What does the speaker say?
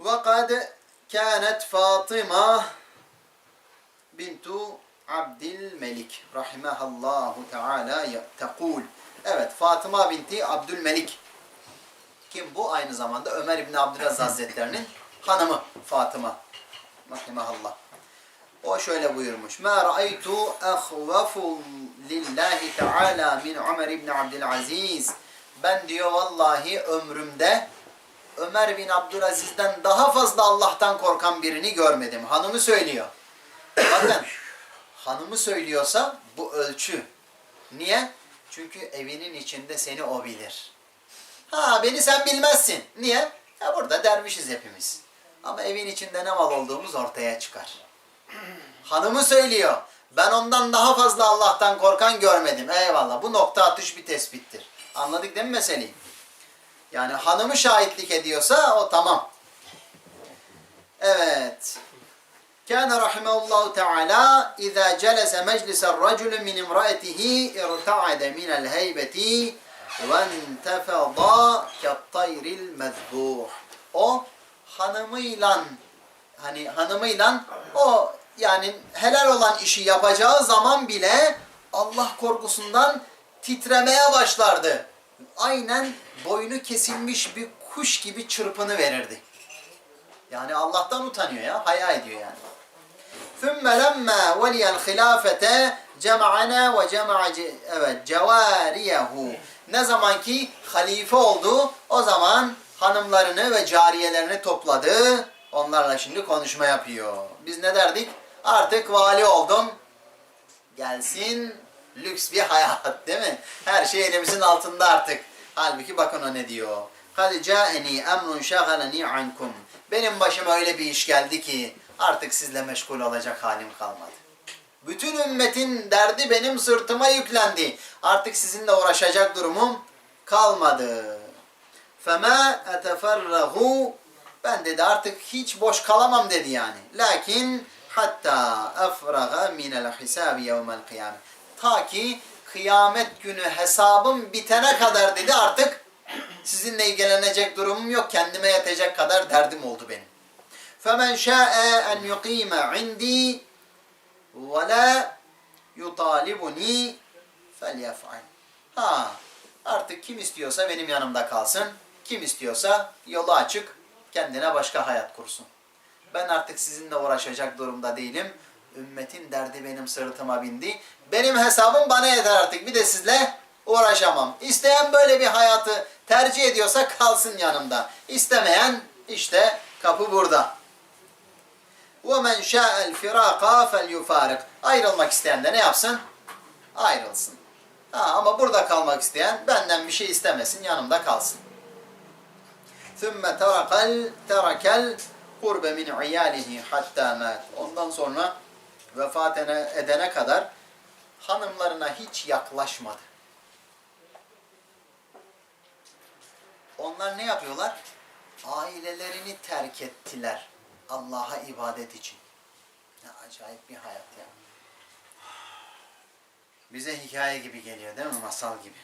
Ve kad kânet Fatıma bintu Abdülmelik rahimehallahu teala tekul. Evet Fatıma binti Abdülmelik. Kim bu? Aynı zamanda Ömer İbni Abdülaziz Hazretlerinin hanımı Fatıma. Rahimahallah. O şöyle buyurmuş. Ma ra'aytu ahvafu lillahi teala min Ömer İbni Abdülaziz. Ben diyor vallahi ömrümde Ömer bin Abdülaziz'den daha fazla Allah'tan korkan birini görmedim. Hanımı söylüyor. Bakın hanımı söylüyorsa bu ölçü. Niye? Çünkü evinin içinde seni o bilir. Ha beni sen bilmezsin. Niye? Ya burada dervişiz hepimiz. Ama evin içinde ne mal olduğumuz ortaya çıkar. Hanımı söylüyor. Ben ondan daha fazla Allah'tan korkan görmedim. Eyvallah. Bu nokta atış bir tespittir. Anladık değil mi meseleyi? Yani hanımı şahitlik ediyorsa o tamam. Evet. Kana rahimehullah Teala iza celese meclisen racul min imraatihi irta'ada min el-heybeti ve intefada kat-tayril. O hanımıyla hani hanımıyla o yani helal olan işi yapacağı zaman bile Allah korkusundan titremeye başlardı Aynen boynu kesilmiş bir kuş gibi çırpını verirdi. Yani Allah'tan utanıyor ya, haya ediyor yani. ثُمَّ لَمَّا وَلِيَ الْخِلَافَةَ جَمَعَنَا وَجَمَعَ ce- evet, cevariyehu. Ne zaman ki halife oldu, o zaman hanımlarını ve cariyelerini topladı. Onlarla şimdi konuşma yapıyor. Biz ne derdik? Artık vali oldum. Gelsin lüks bir hayat değil mi? Her şey elimizin altında artık. Halbuki bakın o ne diyor. قَدْ جَاءَنِي اَمْرٌ شَغَلَنِي عَنْكُمْ Benim başıma öyle bir iş geldi ki artık sizle meşgul olacak halim kalmadı. Bütün ümmetin derdi benim sırtıma yüklendi. Artık sizinle uğraşacak durumum kalmadı. فَمَا اَتَفَرَّهُ Ben dedi artık hiç boş kalamam dedi yani. Lakin hatta efraga minel hisabi yevmel kıyamet. Ta ki kıyamet günü hesabım bitene kadar dedi artık sizinle ilgilenecek durumum yok. Kendime yetecek kadar derdim oldu benim. فَمَنْ شَاءَ اَنْ يُقِيمَ عِنْدِي وَلَا يُطَالِبُنِي فَلْيَفْعَلْ Ha, artık kim istiyorsa benim yanımda kalsın. Kim istiyorsa yolu açık, kendine başka hayat kursun. Ben artık sizinle uğraşacak durumda değilim. Ümmetin derdi benim sırtıma bindi. Benim hesabım bana yeter artık. Bir de sizle uğraşamam. İsteyen böyle bir hayatı tercih ediyorsa kalsın yanımda. İstemeyen işte kapı burada. وَمَنْ شَاءَ الْفِرَاقَ فَلْيُفَارِقْ Ayrılmak isteyen de ne yapsın? Ayrılsın. Ha, ama burada kalmak isteyen benden bir şey istemesin, yanımda kalsın. ثُمَّ تَرَكَ تَرَكَ الْقُرْبَ مِنْ عِيَالِهِ حَتَّى مَاتْ Ondan sonra vefat ene- edene kadar hanımlarına hiç yaklaşmadı. Onlar ne yapıyorlar? Ailelerini terk ettiler Allah'a ibadet için. Ne acayip bir hayat ya. Bize hikaye gibi geliyor değil mi? Masal gibi.